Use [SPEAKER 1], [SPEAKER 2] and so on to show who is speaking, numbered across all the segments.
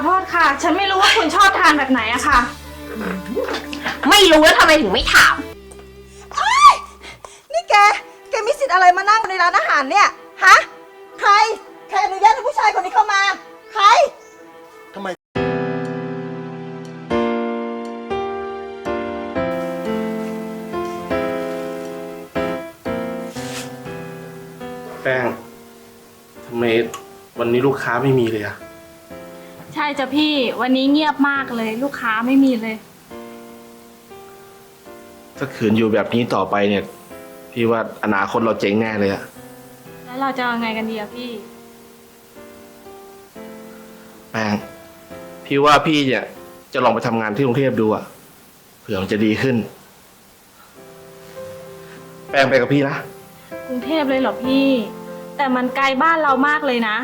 [SPEAKER 1] อโทษค่ะ ฉันไม่รู้ว่าคุณชอบทานแบบไหนอะค่ะ
[SPEAKER 2] ไม่รู้แล้วทำไมถึงไม่ถาม
[SPEAKER 3] นี่แก แกมีสิทธิ์อะไรมานั่งในร้านอาหารเนี่ย ฮะ ใคร ใครอนุญาตให้ผู้ชายคนนี้เข้ามา ใคร
[SPEAKER 4] ทำไม แป้งทำไมวันนี้ลูกค้าไม่มีเลยอะ
[SPEAKER 1] ใช่จ้ะพี่วันนี้เงียบมากเลย ลูกค้าไม่มีเลย
[SPEAKER 4] ถ้าขืนอยู่แบบนี้ต่อไปเนี่ย พี่ว่าอนาคตเราเจ๊งแน่เลยอะ
[SPEAKER 1] แล้วเราจะเอาไงกันดีอะพี่
[SPEAKER 4] แป้งพี่ว่าพี่เนี่ยจะลองไปทำงานที่กรุงเทพดูอะเผื่อมันจะดีขึ้น แป้งไปกับพี่นะ
[SPEAKER 1] กรุงเทพเลยเหรอพี่ แต่มันไกลบ้านเรามากเลยนะ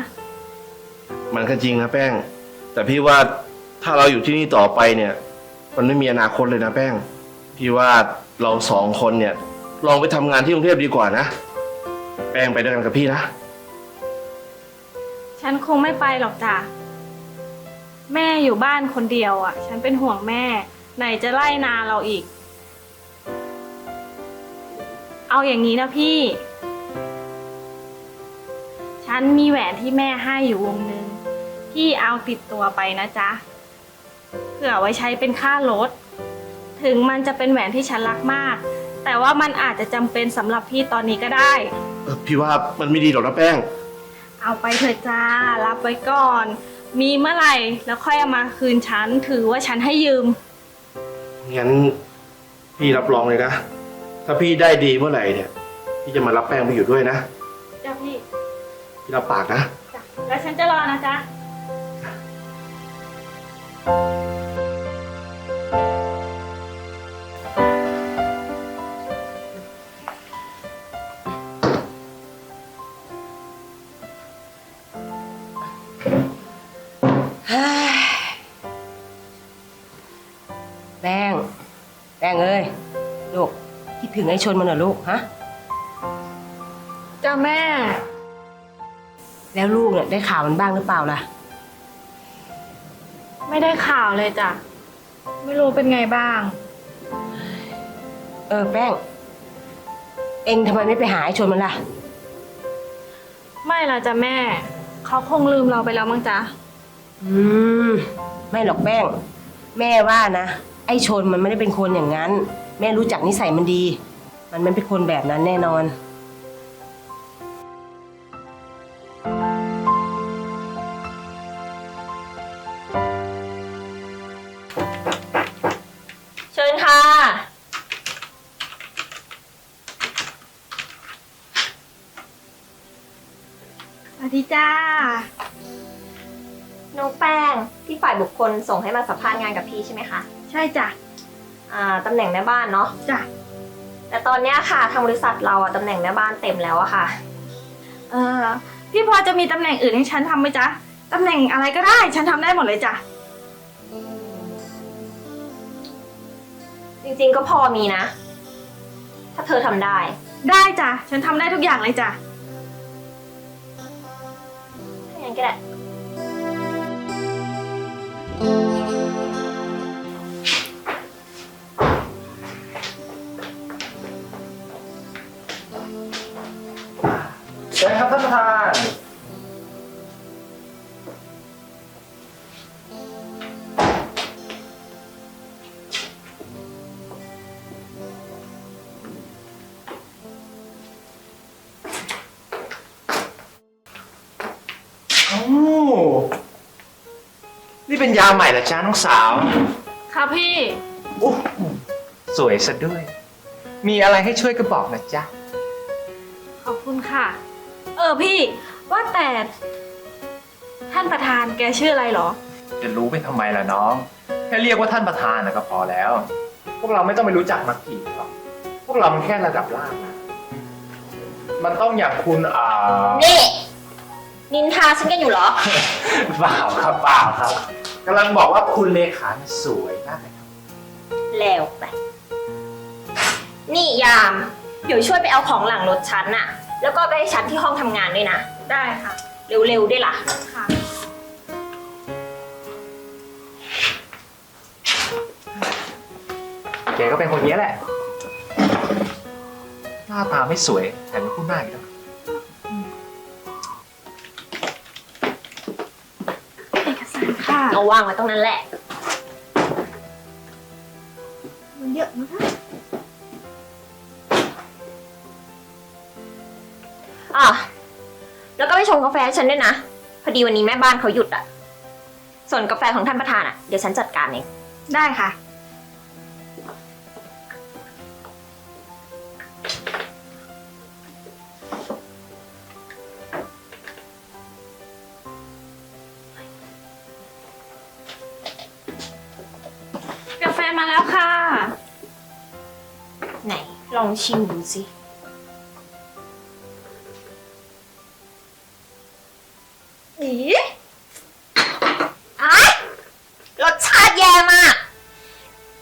[SPEAKER 4] มันก็จริงนะแป้ง แต่พี่ว่าถ้าเราอยู่ที่นี่ต่อไปเนี่ย มันไม่มีอนาคตเลยนะแป้ง พี่ว่าเราสองคนเนี่ย ลองไปทำงานที่กรุงเทพดีกว่านะ แป้งไปด้วยกันกับพี่นะ
[SPEAKER 1] ฉันคงไม่ไปหรอกจ้ะ แม่อยู่บ้านคนเดียวอะฉันเป็นห่วงแม่ ไหนจะไล่นาเราอีก เอาอย่างนี้นะพี่ ฉันมีแหวนที่แม่ให้อยู่วงหนึ่ง พี่เอาติดตัวไปนะจ๊ะ เผื่อไว้ใช้เป็นค่ารถ ถึงมันจะเป็นแหวนที่ฉันรักมาก แต่ว่ามันอาจจะจำเป็นสำหรับพี่ตอนนี้ก็ได้
[SPEAKER 4] เออพี่ว่ามันไม่ดีหรอกนะแป้ง
[SPEAKER 1] เอาไปเถอะจ้า รับไว้ก่อน มีเมื่อไหร่แล้วค่อยเอามาคืนฉัน ถือว่าฉันให้ยืม
[SPEAKER 4] งั้นพี่รับรองเลยนะ ถ้าพี่ได้ดีเมื่อไหร่เนี่ย พี่จะมารับแป้งไปอยู่ด้วยนะ
[SPEAKER 1] จ้าพี่
[SPEAKER 4] พี่รับปากนะ
[SPEAKER 1] จ้ะ แล้วฉันจะรอนะจ๊ะ
[SPEAKER 2] แป้งแป้งเอ้ย ลูก คิดถึงไอ้ชนมันเหรอลูกฮะ
[SPEAKER 1] จ้าแม่
[SPEAKER 2] แล้วลูกเนี่ยได้ข่าวมันบ้างหรือเปล่าล่ะ
[SPEAKER 1] ไม่ได้ข่าวเลยจ้ะ ไม่รู้เป็นไงบ้าง
[SPEAKER 2] เออแป้ง เอ็งทำไมไม่ไปหาไอ้ชนมันล่ะ
[SPEAKER 1] ไม่ละจ้ะแม่ เขาคงลืมเราไปแล้วมั้งจ๊ะ
[SPEAKER 2] อืม ไม่หรอกแป้ง แม่ว่านะ ไอ้ชนมันไม่ได้เป็นคนอย่างนั้น แม่รู้จักนิสัยมันดี มันไม่เป็นคนแบบนั้นแน่นอน
[SPEAKER 5] คคลส่งให้มาสัมภาษณ์งานกับพี่ใช่ไหมคะ
[SPEAKER 1] ใช่จ้ะ
[SPEAKER 5] อ่าตำแหน่งแม่บ้านเนาะ
[SPEAKER 1] จ้ะ
[SPEAKER 5] แต่ตอนเนี้ยค่ะทางบริษัทเราอะตำแหน่งแม่บ้านเต็มแล้วอะค่ะ
[SPEAKER 1] เออพี่พอจะมีตำแหน่งอื่นให้ฉันทำไหมจ๊ะตำแหน่งอะไรก็ได้ฉันทำได้หมดเลยจ้ะ
[SPEAKER 5] จริงๆก็พอมีนะ ถ้าเธอทำได้
[SPEAKER 1] ได้จ้ะฉันทำได้ทุกอย่างเลยจ้ะ
[SPEAKER 5] ถ้าอย่างนั้นก็ได้
[SPEAKER 4] เป็น
[SPEAKER 6] ยาใหม่เหรอจ้าน้องสาว
[SPEAKER 1] ค่ะพี่
[SPEAKER 6] โอ้โหสวยซะด้วย มีอะไรให้ช่วยก็บอกนะจ๊ะ
[SPEAKER 1] ขอบคุณค่ะ เออพี่ ว่าแต่ ท่านประธานแกชื่ออะไรเหรอ
[SPEAKER 6] จะรู้ไปทำไมล่ะน้อง แค่เรียกว่าท่านประธานนะก็พอแล้ว พวกเราไม่ต้องไปรู้จักมักจีหรอก พวกเรามันแค่ระดับล่างนะ มันต้องอย่างคุณอ่า
[SPEAKER 5] นี่ นินทาฉันกันอยู่เหรอ
[SPEAKER 6] เปล่าครับเปล่าครับ กำลังบอกว่าคุณเลขาสวยมากเลยครับ
[SPEAKER 5] แล้วไป นี่ยาม เดี๋ยวช่วยไปเอาของหลังรถชั้นน่ะ แล้วก็ไปให้ฉันที่ห้องทำงานด้วยนะ
[SPEAKER 1] ได้ค่ะ
[SPEAKER 5] เร็วๆด้วยล่ะ
[SPEAKER 1] ค่ะ
[SPEAKER 6] แกก็เป็นคนเนี้ยแหละ หน้าตาไม่สวยแต่ไม่พูดมากอีกแล้ว
[SPEAKER 1] เอา
[SPEAKER 5] วางไว้ตรงนั้นแหละ
[SPEAKER 3] มันเยอะนะคะ
[SPEAKER 5] อะแล้วก็ไปชงกาแฟให้ฉันด้วยนะ พอดีวันนี้แม่บ้านเขาหยุดอะส่วนกาแฟของท่านประธานอะเดี๋ยวฉันจัดการเอง
[SPEAKER 1] ได้ค่ะ มาแล้วค่ะ
[SPEAKER 5] ไหน ลองชิมดูสิ อีอะรสชาติแย่มาก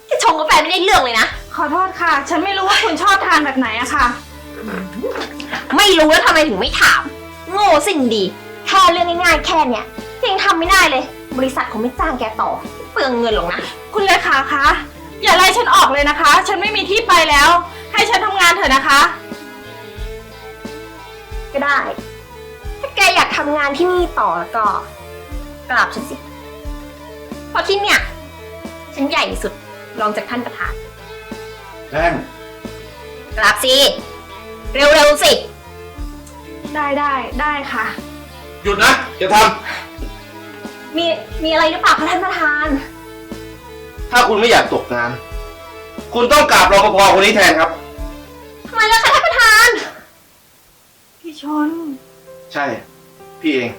[SPEAKER 5] แค่ชงกาแฟไม่ได้เรื่องเลยนะ
[SPEAKER 1] ขอโทษค่ะ ฉันไม่รู้ว่าคุณชอบทานแบบไหนอะค่ะ
[SPEAKER 5] ไม่รู้แล้วทำไมถึงไม่ถาม โง่สิ่งดี แค่เรื่องง่ายๆแค่เนี้ยยังทำไม่ได้เลย บริษัทคงไม่จ้างแกต่อ เปลืองเงินหรอกนะ
[SPEAKER 1] คุณเลขาคะ อย่าไล่ฉันออกเลยนะคะ ฉันไม่มีที่ไปแล้ว ให้ฉันทำงานเถอะนะคะ
[SPEAKER 5] ก็ได้ ถ้าแกอยากทำงานที่นี่ต่อก็กราบฉันสิ เพราะที่เนี่ย ฉันใหญ่สุดรองจากท่านประธาน
[SPEAKER 4] แป้ง
[SPEAKER 5] กราบสิ เร็วๆสิ
[SPEAKER 1] ได้ได้ได้ค่ะ
[SPEAKER 4] หยุดนะอย่าท
[SPEAKER 5] มีมีอะไรหรือเปล่าคะท่านประธานำ
[SPEAKER 4] ถ้าคุณไม่อยากตกงาน คุณต้องกราบรปภคนนี้แทนครับ
[SPEAKER 5] ทำไมล่ะคะท่านประธาน
[SPEAKER 1] พี่ชน
[SPEAKER 4] ใช่ พี่เอง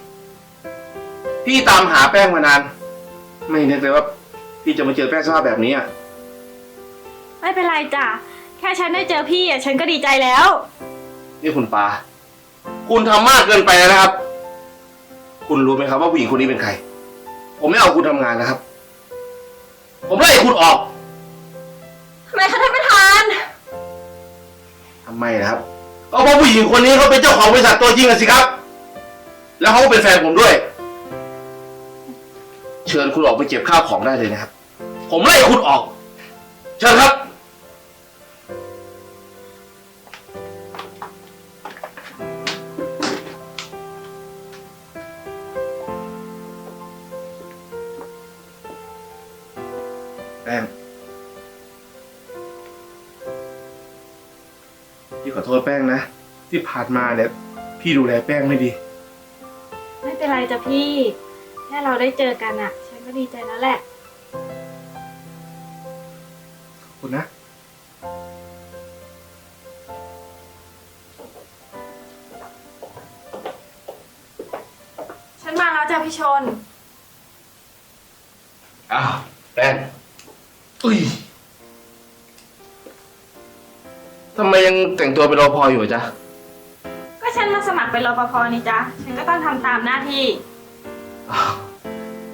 [SPEAKER 4] พี่ตามหาแป้งมานาน ไม่นึกเลยว่า พี่จะมาเจอแป้งสภาพแบบนี้อะ
[SPEAKER 1] ไม่เป็นไรจ้ะ แค่ฉันได้เจอพี่อะฉันก็ดีใจแล้ว
[SPEAKER 4] นี่คุณปา คุณทำมากเกินไปแล้วนะครับ คุณรู้ไหมครับว่าผู้หญิงคนนี้เป็นใคร ผมไม่เอาคุณทำงานนะครับ ผมไล่คุณออก
[SPEAKER 5] ทำไมคะท่านประธาน
[SPEAKER 4] ทำไมนะครับก็เพราะผู้หญิงคนนี้เขาเป็นเจ้าของบริษัทตัวจริงอะสิครับ แล้วเขาก็เป็นแฟนผมด้วย เชิญคุณออกไปเก็บข้าวของได้เลยนะครับ ผมไล่คุณออก เชิญครับ ที่ผ่านมาเนี่ยพี่ดูแลแป้งไม่ดี
[SPEAKER 1] ไม่เป็นไรจ้ะพี่ แค่เราได้เจอกันอะฉันก็ดีใจแล้วแหละ
[SPEAKER 4] ขอบคุณนะ
[SPEAKER 1] ฉันมาแล้วจ้ะพี่ชน
[SPEAKER 4] อ้าวแป้งอุ้ยทำไมยังแต่งตัวเป็นรอพออยู่อะจ๊ะ
[SPEAKER 1] เป็นรปภนี่จ้ะฉันก็ต้องทำตามหน้าที่
[SPEAKER 4] อ้าว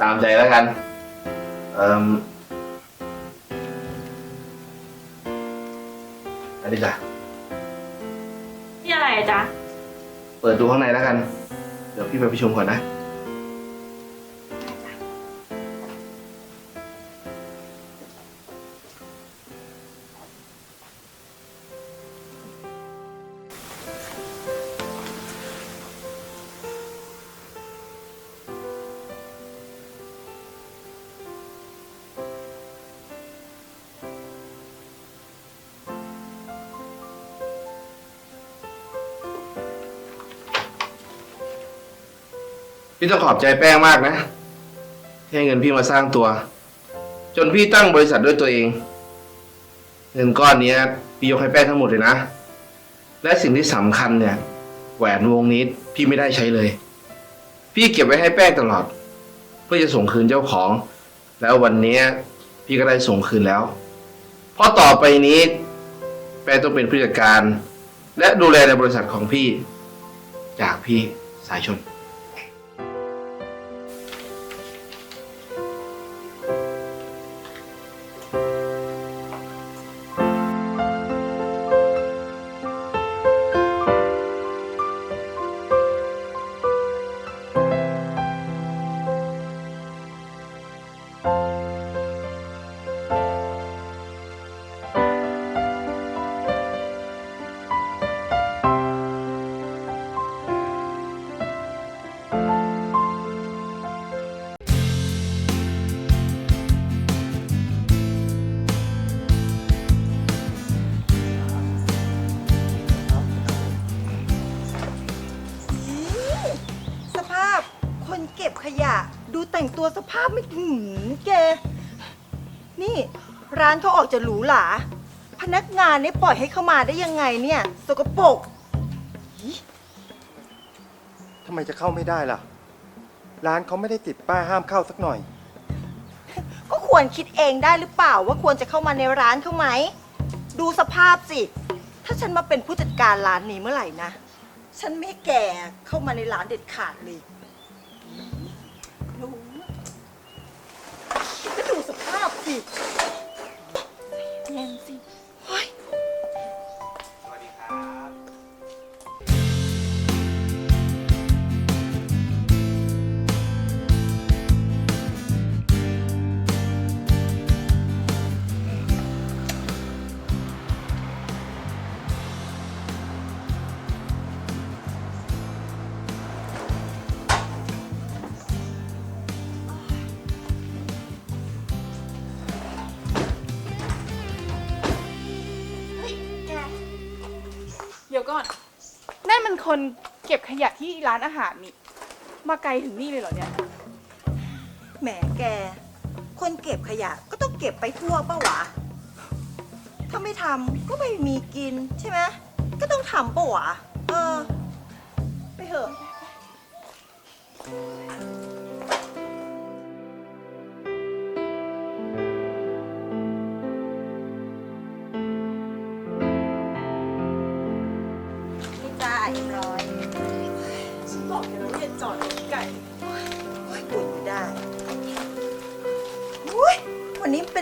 [SPEAKER 4] ตามใจแล้วกัน เอ่มอันนี้จ้ะ
[SPEAKER 1] พี่อะไรอะจ๊ะ
[SPEAKER 4] เปิดดูข้างในแล้วกัน เดี๋ยวพี่ไปประชุมก่อนนะ พี่ต้องขอบใจแป้งมากนะที่ให้เงินพี่มาสร้างตัว จนพี่ตั้งบริษัทด้วยตัวเอง เงินก้อนเนี้ยพี่ยกให้แป้งทั้งหมดเลยนะ และสิ่งที่สำคัญเนี่ยแหวนวงนี้พี่ไม่ได้ใช้เลย พี่เก็บไว้ให้แป้งตลอด เพื่อจะส่งคืนเจ้าของ แล้ววันเนี้ยพี่ก็ได้ส่งคืนแล้ว เพราะต่อไปนี้ แป้งต้องเป็นผู้จัดการ และดูแลในบริษัทของพี่ จากพี่สายชน
[SPEAKER 3] ดูแต่งตัวสภาพไม่หืมแก นี่ร้านเขาออกจะหรูหรา พนักงานเนี่ยปล่อยให้เข้ามาได้ยังไงเนี่ย สกปรก
[SPEAKER 7] ทำไมจะเข้าไม่ได้ล่ะ ร้านเขาไม่ได้ติดป้ายห้ามเข้าสักหน่อย
[SPEAKER 3] ก็ควรคิดเองได้หรือเปล่าว่าควรจะเข้ามาในร้านเขาไหม ดูสภาพสิ ถ้าฉันมาเป็นผู้จัดการร้านนี้เมื่อไหร่นะ ฉันไม่ให้แกเข้ามาในร้านเด็ดขาดเลย เดี๋
[SPEAKER 8] ยวก่อน นั่นมันคนเก็บขยะที่ร้านอาหารนี่ มาไกลถึงนี่เลยเหรอเนี่ย
[SPEAKER 3] แหมแก คนเก็บขยะก็ต้องเก็บไปทั่วปะวะ ถ้าไม่ทำก็ไม่มีกินใช่ไหม ก็ต้องทำปะวะ เออ ไปเถอะ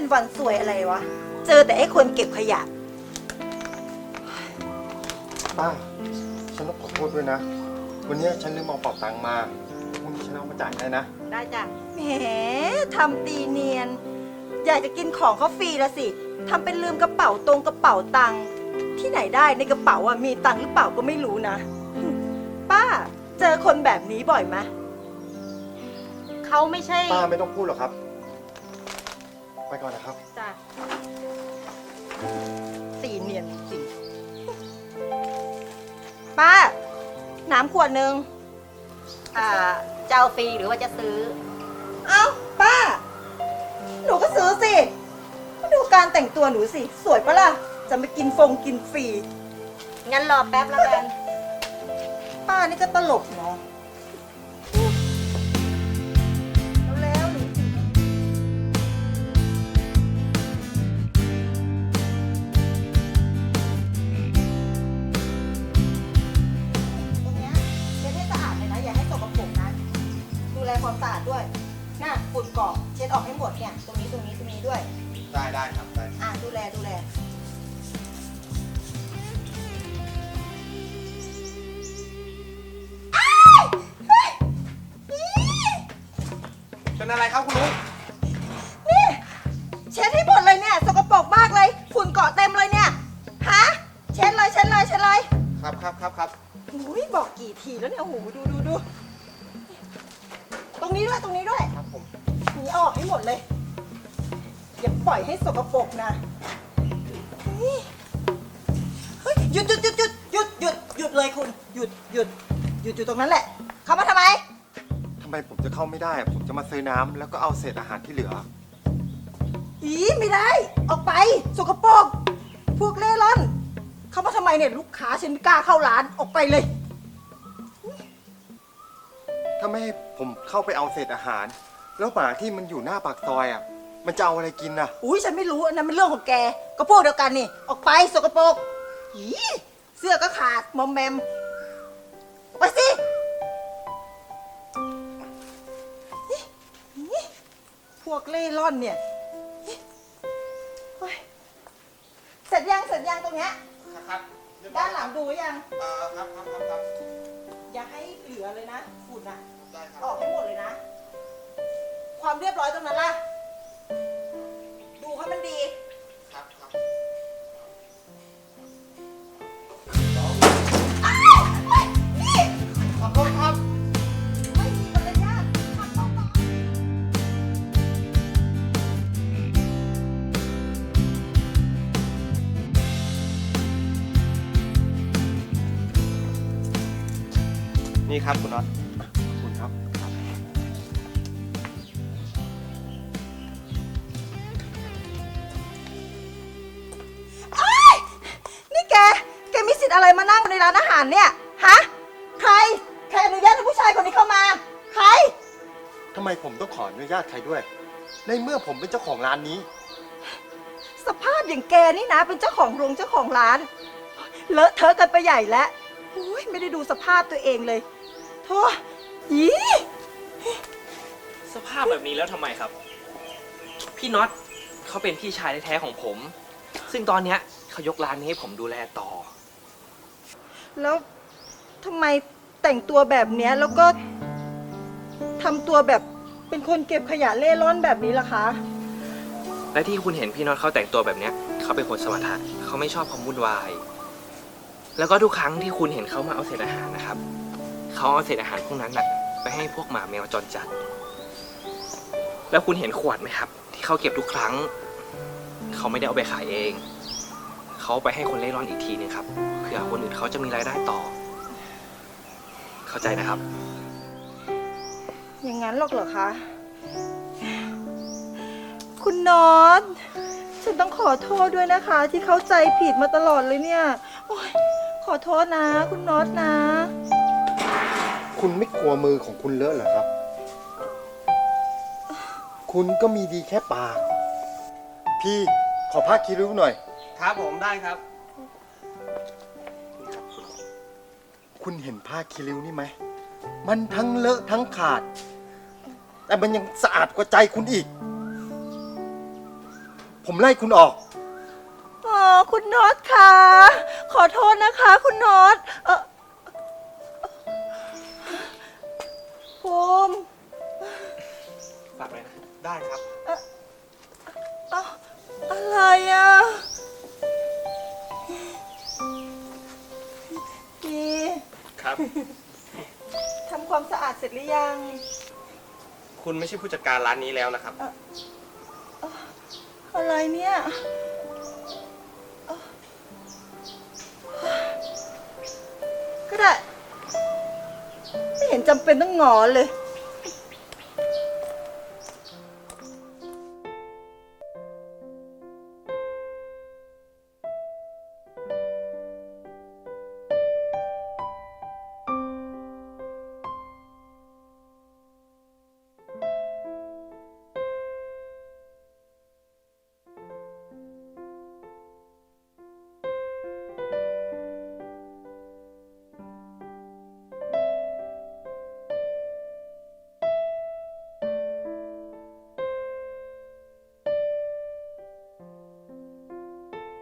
[SPEAKER 3] เป็นวันสวยอะไรวะ เจอแต่ไอ้คนเก็บขยะ
[SPEAKER 7] ป้า ฉันต้องขอโทษด้วยนะ วันนี้ฉันลืมเอาเป๋าตังค์มาพรุ่งนี้ฉันเอามาจ่ายได้นะ
[SPEAKER 3] ได้จ้ะแหมทำตีเนียน อยากจะกินของเขาฟรีละสิทำเป็นลืมกระเป๋าตรงกระเป๋าตังค์ที่ไหนได้ในกระเป๋าอะมีตังค์หรือเปล่าก็ไม่รู้นะ ป้า เจอคนแบบนี้บ่อยไหม
[SPEAKER 1] เขาไม่ใช่
[SPEAKER 7] ป้าไม่ต้องพูดหรอกครับ ไปก่อนนะครับ
[SPEAKER 1] จ้ะ
[SPEAKER 3] ตีเนียนจริงป้า น้ำขวดหนึ่ง
[SPEAKER 5] อ่าเจ้าฟรีหรือว่าจะซื้อ
[SPEAKER 3] เอ้าป้า หนูก็ซื้อสิมาดูการแต่งตัวหนูสิ สวยปะล่ะ จะมากินฟงกินฟรี
[SPEAKER 5] งั้นรอแป๊บแล้วกัน
[SPEAKER 3] ป้านี่ก็ตลกเนาะ กกี่ทีแล้วเนี่ยโอ้โหดูดูดูตรงนี้ด้วยตรงนี้ด้วย
[SPEAKER 7] ครับผม
[SPEAKER 3] หนีออกให้หมดเลย อย่าปล่อยให้สกปรกนะนี่เฮ้ยหยุดหยุดหยุดหยุดหยุดหยุดหยุดเลยคุณหยุดหยุดหยุดอยู่ตรงนั้นแหละ เข้ามาทำไม
[SPEAKER 7] ทำไมผมจะเข้าไม่ได้ผมจะมาซื้อน้ำแล้วก็เอาเศษอาหารที่เหลือ
[SPEAKER 3] อีไม่ได้ ออกไปสกปรกพวกเล่ร่อน เข้ามาทำไมเนี่ย ลูกค้าฉันไม่กล้าเข้าร้านออกไปเลย
[SPEAKER 7] ถ้าไม่ให้ผมเข้าไปเอาเศษอาหาร แล้วหมาที่มันอยู่หน้าปากซอยอะ มันจะเอาอะไรกินน่ะ
[SPEAKER 3] อุ้ยฉันไม่รู้อันนั้นเป็นเรื่องของแก ก็พวกเดียวกันนี่ ออกไปสกปรกอีเสื้อก็ขาดมอมแมมออกไปสินี่นี่พวกเล่ร่อนเนี่ยนี่เฮ้ยเสร็จยังเสร็จยังตรงเนี้ย
[SPEAKER 7] ครับ
[SPEAKER 3] ด้านหลังดูยัง
[SPEAKER 7] ครับครับครับครับ
[SPEAKER 3] อย่าให้เหลือเลยนะฝุ่นอะ
[SPEAKER 7] ได้ครับ
[SPEAKER 3] ออกให้หมดเลยนะ ความเรียบร้อยตรงนั้นล่ะ ดูให้มันดี
[SPEAKER 7] ครับครับขอโทษครับ
[SPEAKER 3] ไม่มีมารยาททำต่อต่อ
[SPEAKER 7] นี่ครับคุณน็อต
[SPEAKER 3] ผม
[SPEAKER 7] ต้องขออนุญาตใครด้วย ในเมื่อผมเป็นเจ้าของร้านนี้
[SPEAKER 3] สภาพอย่างแกนี่นะ เป็นเจ้าของโรงเจ้าของร้าน เลอะเทอะกันไปใหญ่แล้วอุ้ยไม่ได้ดูสภาพตัวเองเลยโธ่ยี
[SPEAKER 9] สภาพแบบนี้แล้วทำไมครับ พี่น็อตเขาเป็นพี่ชายแท้ๆของผม ซึ่งตอนเนี้ยเขายกร้านนี้ให้ผมดูแลต่อ
[SPEAKER 3] แล้วทำไมแต่งตัวแบบเนี้ยแล้วก็ทำตัวแบบ เป็นคนเก็บขยะเล่ร่อนแบบนี้ล่ะคะ
[SPEAKER 9] และที่คุณเห็นพี่น็อตเขาแต่งตัวแบบเนี้ยเขาเป็นคนสมถะเขาไม่ชอบความวุ่นวาย แล้วก็ทุกครั้งที่คุณเห็นเขามาเอาเศษอาหารนะครับ เขาเอาเศษอาหารพวกนั้นน่ะไปให้พวกหมาแมวจรจัด แล้วคุณเห็นขวดไหมครับ ที่เขาเก็บทุกครั้ง เขาไม่ได้เอาไปขายเอง เขาเอาไปให้คนเล่ร่อนอีกทีนึงครับเผื่อคนอื่นเขาจะมีรายได้ต่อ เข้าใจนะครับ
[SPEAKER 3] อย่างนั้นหรอกเหรอคะ คุณน็อต ฉันต้องขอโทษด้วยนะคะ ที่เข้าใจผิดมาตลอดเลยเนี่ยโอ๊ยขอโทษนะ คุณน็อตนะ
[SPEAKER 7] คุณไม่กลัวมือของคุณเลอะเหรอครับ คุณก็มีดีแค่ปาก พี่ขอผ้าคีริ้วหน่อย
[SPEAKER 9] ครับผมได้ครับ
[SPEAKER 7] คุณเห็นผ้าคีริ้วนี่ไหม มันทั้งเลอะทั้งขาด แต่มันยังสะอาดกว่าใจคุณอีก ผมไล่คุณออก
[SPEAKER 3] อ๋อคุณน็อตคะ ขอโทษนะคะ คุณน็อตเออภูมิ
[SPEAKER 9] ฝากไว้นะ ได้ครับ
[SPEAKER 3] เอ้าอะไรอะพี่
[SPEAKER 9] ครับ
[SPEAKER 3] ทำความสะอาดเสร็จหรือยัง
[SPEAKER 9] คุณไม่ใช่ผู้จัดการร้านนี้แล้วนะครับ
[SPEAKER 3] อะไรเนี่ย ก็ได้ ไม่เห็นจำเป็นต้องงอเลย